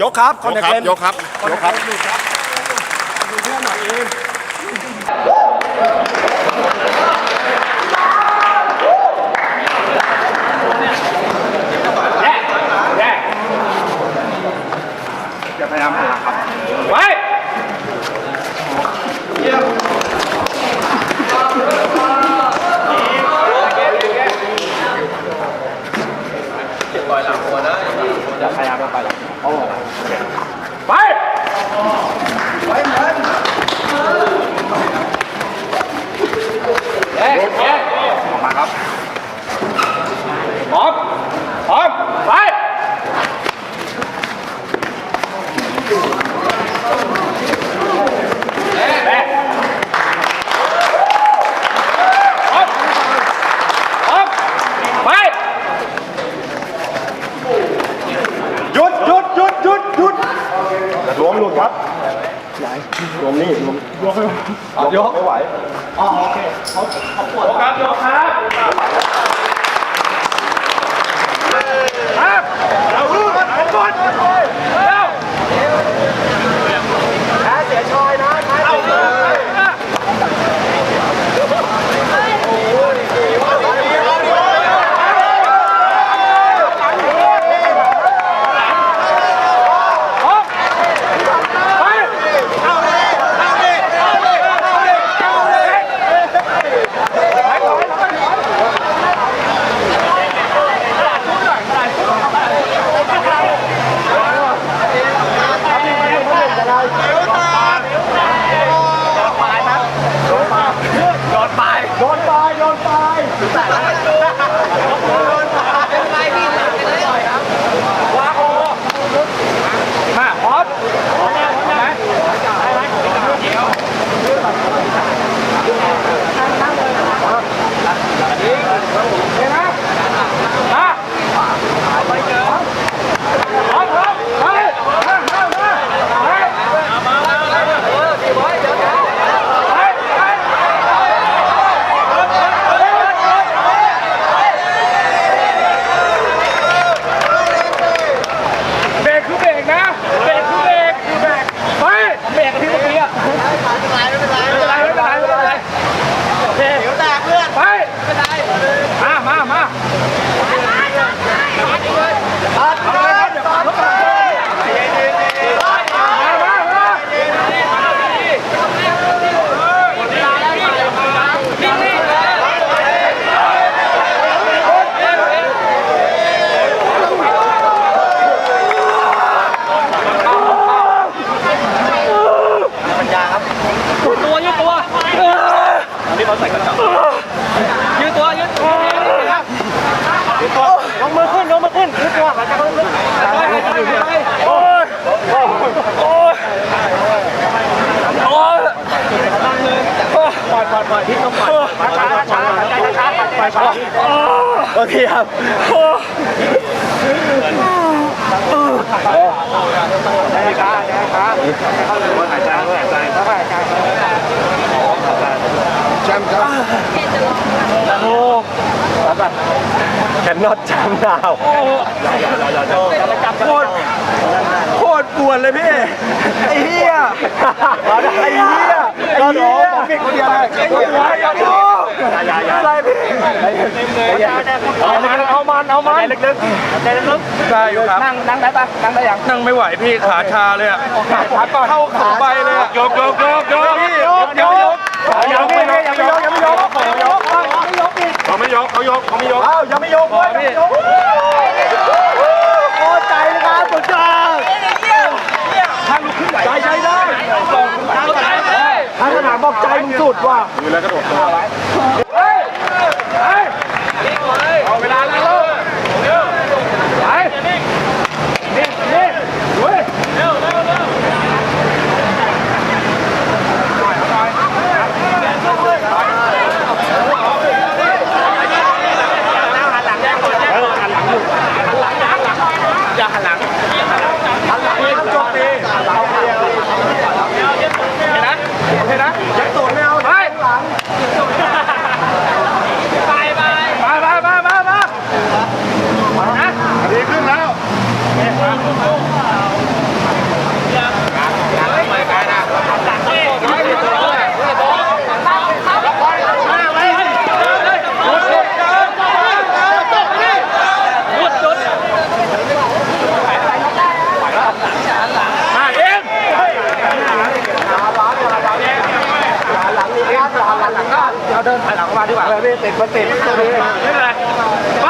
ยกครับคยอนกแทคครับเลนยกครับยกครับจะพยายามหาครับไป จะพยายามไป ไปเอ๊ะเอ๊ะออกมาครับพร้อมพร้อมไป แม่อ๊อฟอ๊อฟไปหยุดหยุดหยุดหยุดหยุด รวมหลุดครับ รวมนี่รวมยกไม่ไหวอ๋อโอเครับยกครับครับเราลูกเอาบอล มป์ครับโอ้ แล้วแบบแคนนอตแชมป์ดาวโอ้โคตรโคตรปวดเลยพี่ไอ้เหี้ยไอ้เหี้ยไอ้เหี้ยผมผิดคนเดียวเลยไอ้เหี้ยอย่าดูอะไรพี่เอามันเอามันเอามันลึกๆใจลึกๆได้อยู่ครับนั่งนั่งได้ปะนั่งได้ยังนั่งไม่ไหวพี่ขาชาเลยอะขาก่อนเข้าเขาใบเลยอะยกยกยกยกพี่ยกยกยังไม่ยกยังไม่ยกยังไม่ยกยังไม่ยก ยกเขายกเขาไม่ยกอ้าวยังไม่ยกเลยพี่โอ้ใจนะครับสุดยอดถ้าลุกขึ้นไหวใจใจได้ถ้าสนามบอกใจมึงสุดว่ะดูแล้วกระโดด Yeah. เดินถอยหลังเข้ามาดีกว่าเลยพี่ติดมัติดตรงนี้ไป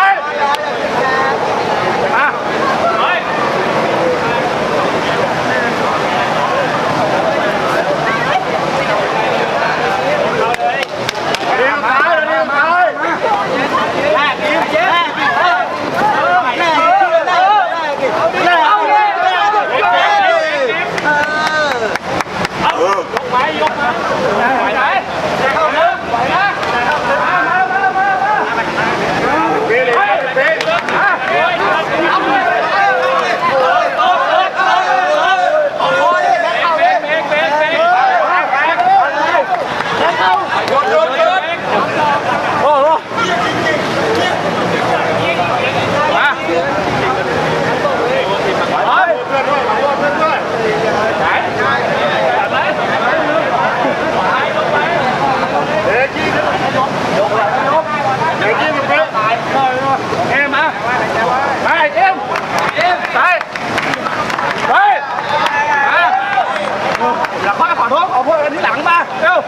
เร็ว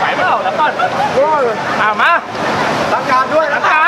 ไปวเปล่าแล้วก่อนเอามาสังการด้วยสังการ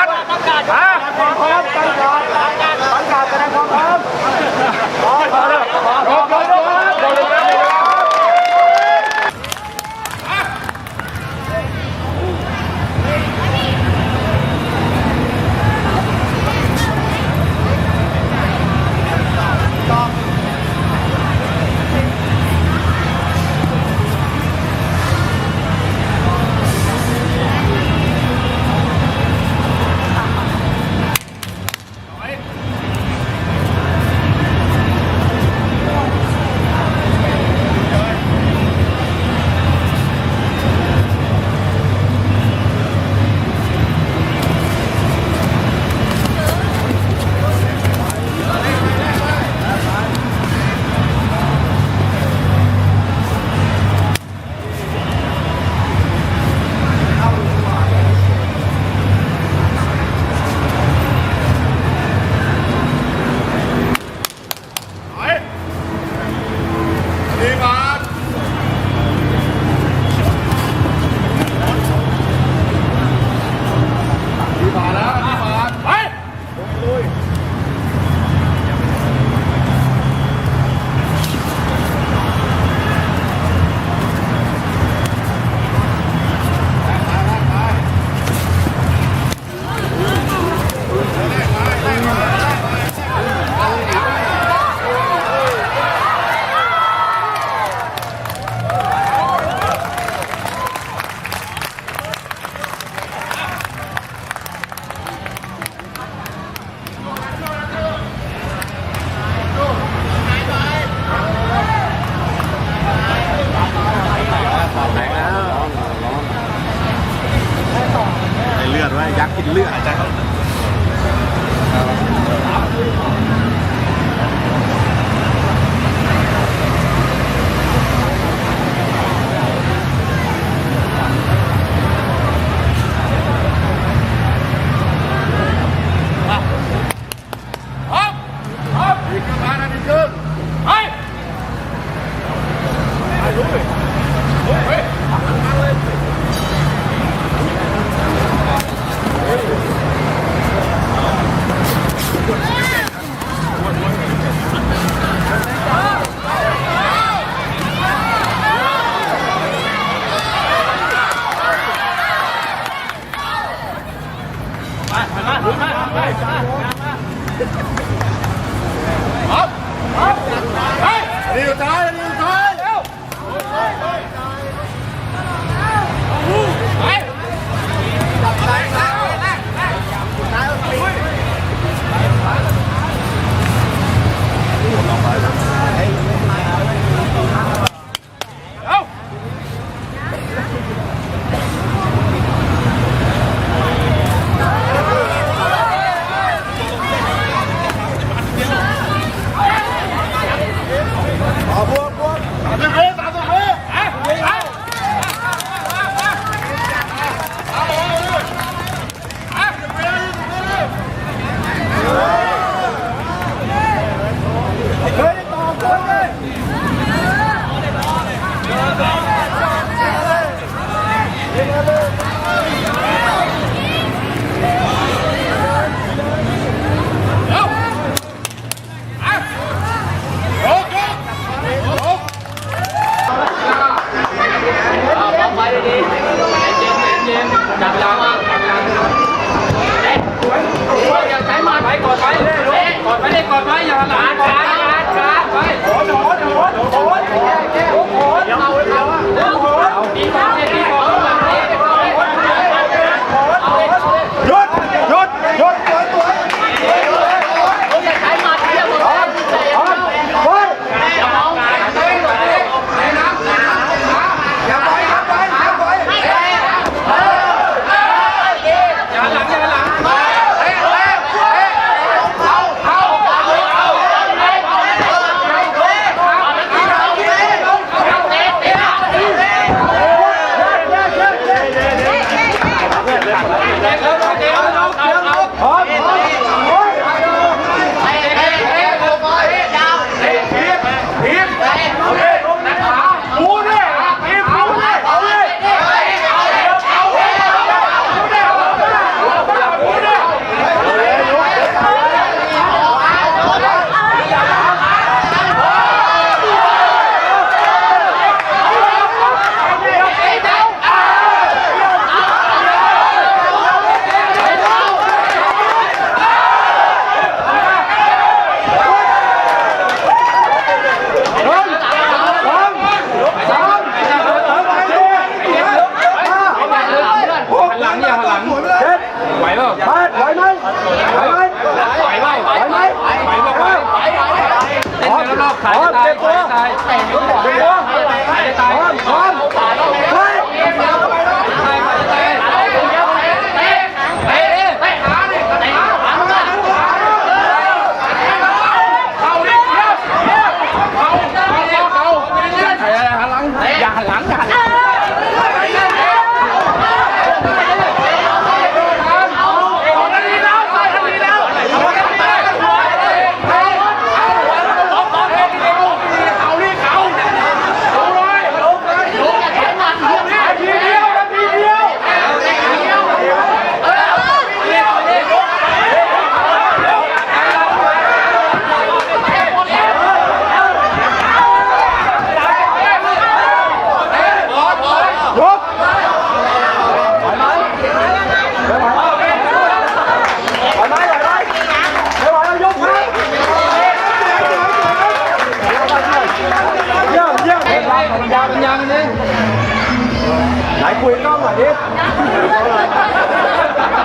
คุยกล้องหน่อยดิ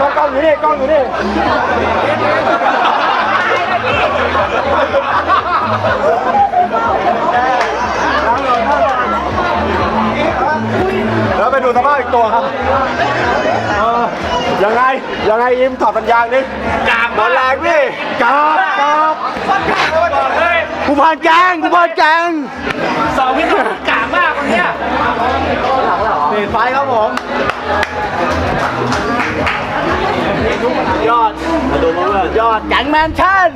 กล้องกล้องอยู่นี่กล้องอยู่นี่แล้วไปดูสภาพอีกตัวครับเออยังไง ยังไงอิมถอดปัญญางดิกากบอลแรงพี่กากกากบอกเลยกูพานแกงกูพานแกงสองพี่ต้องกากมากคน เนี้ยเปลี่ยนไฟครับผมยอดมาดูมาเพื่อนยอดแก๊งแมนชั่น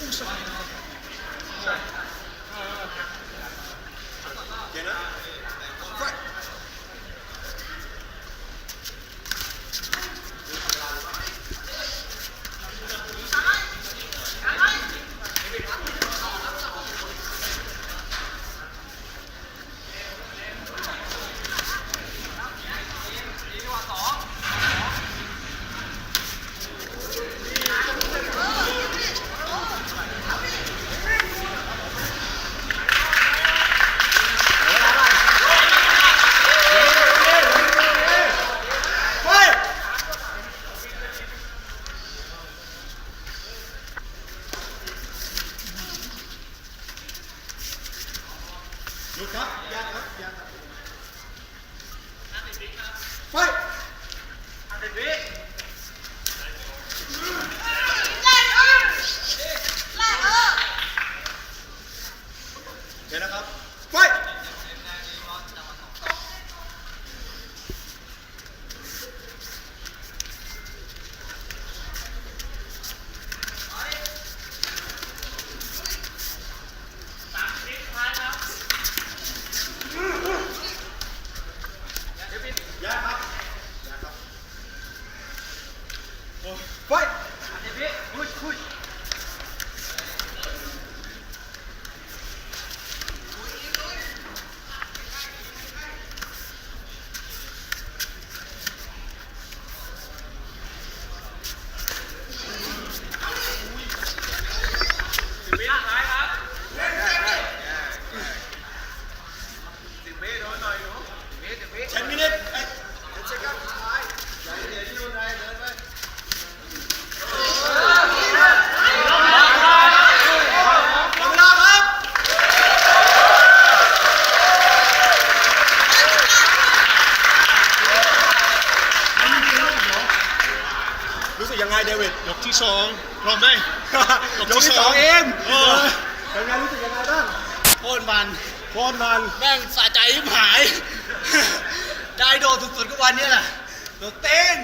รู้ พร้อมไหมยกที่สองเองเออเป็นไงรู้สึกยังไงบ้างโคตรมันโคตรมันแม่งสะใจยิบหาย ได้โดดสุดๆก็วันเนี้ยแหละโดดเต้น